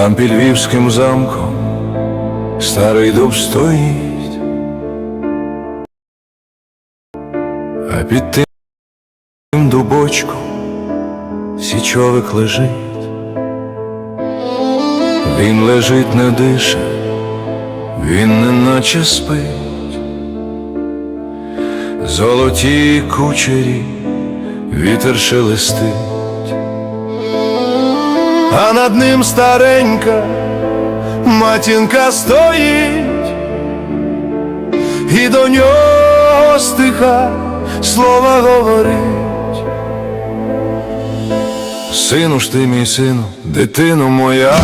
Там під Львівським замком старий дуб стоїть, а під тим дубочком січовик лежить. Він лежить, не дише, він неначе спить. Золоті кучері вітер шелестить, а над ним старенька матінка стоїть, і до нього стиха слова говорить. Сину ж ти, мій сину, дитино моя,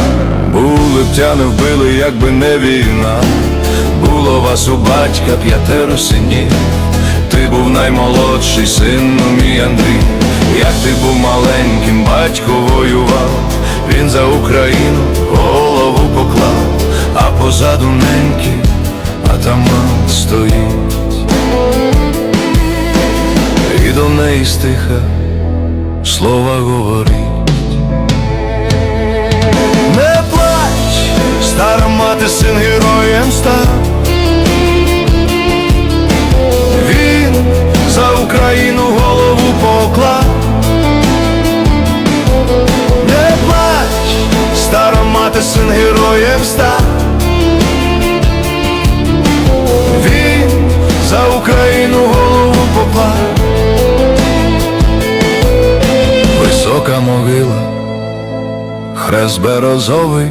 були б тя не вбили, якби не війна. Було вас у батька п'ятеро синів, ти був наймолодший син мій Андрій. Як ти був маленьким, батько воював, він за Україну голову поклав, а позаду неньки атаман стоїть. І до неї стиха слова говорить. Не плач, стара мати, син героєм став. Героєм став. Він за Україну голову поклав. Висока могила, хрест березовий,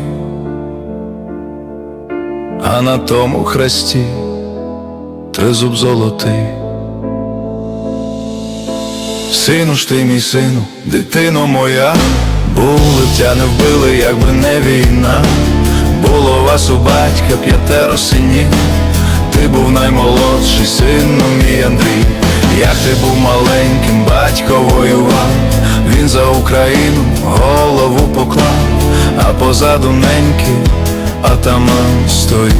а на тому хресті тризуб золотий. Сину ж ти, мій сину, дитино моя, були б тя не вбили, якби не війна. Було вас у батька п'ятеро синів, ти був наймолодший син мій Андрій. Як ти був маленьким, батько воював, він за Україну голову поклав, а позаду неньки атаман стоїть.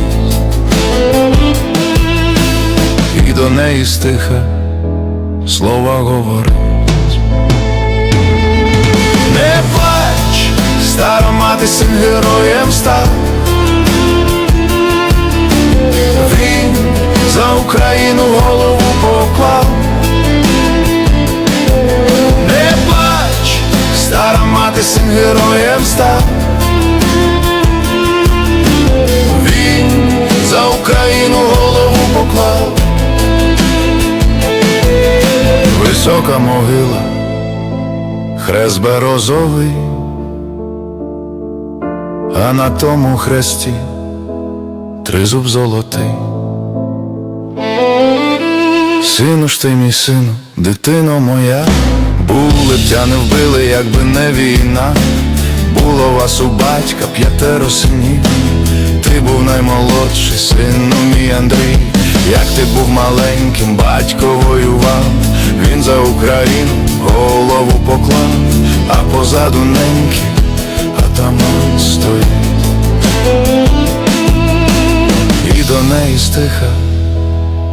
І до неї стиха слова говорить. Не плач, стара мати син героєм став. Україну голову поклав. Не плач, стара мати син героєм став. Він за Україну голову поклав. Висока могила, хрест березовий, а на тому хресті тризуб золотий. Сину ж ти, мій сину, дитино моя, були б тя не вбили, якби не війна. Було вас у батька п'ятеро синів, ти був наймолодший син мій Андрій. Як ти був маленьким, батько воював, він за Україну голову поклав, а позаду неньки атаман стоїть. І до неї стиха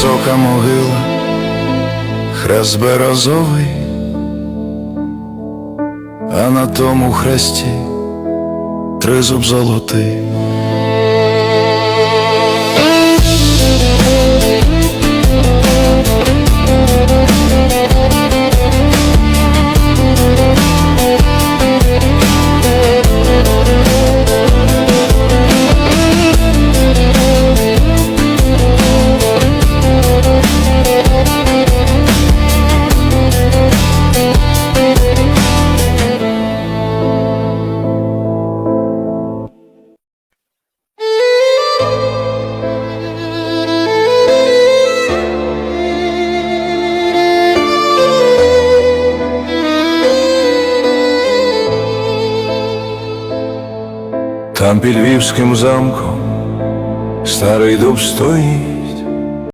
Висока могила, хрест березовий, а на тому хресті тризуб золотий. Там під Львівським замком старий дуб стоїть,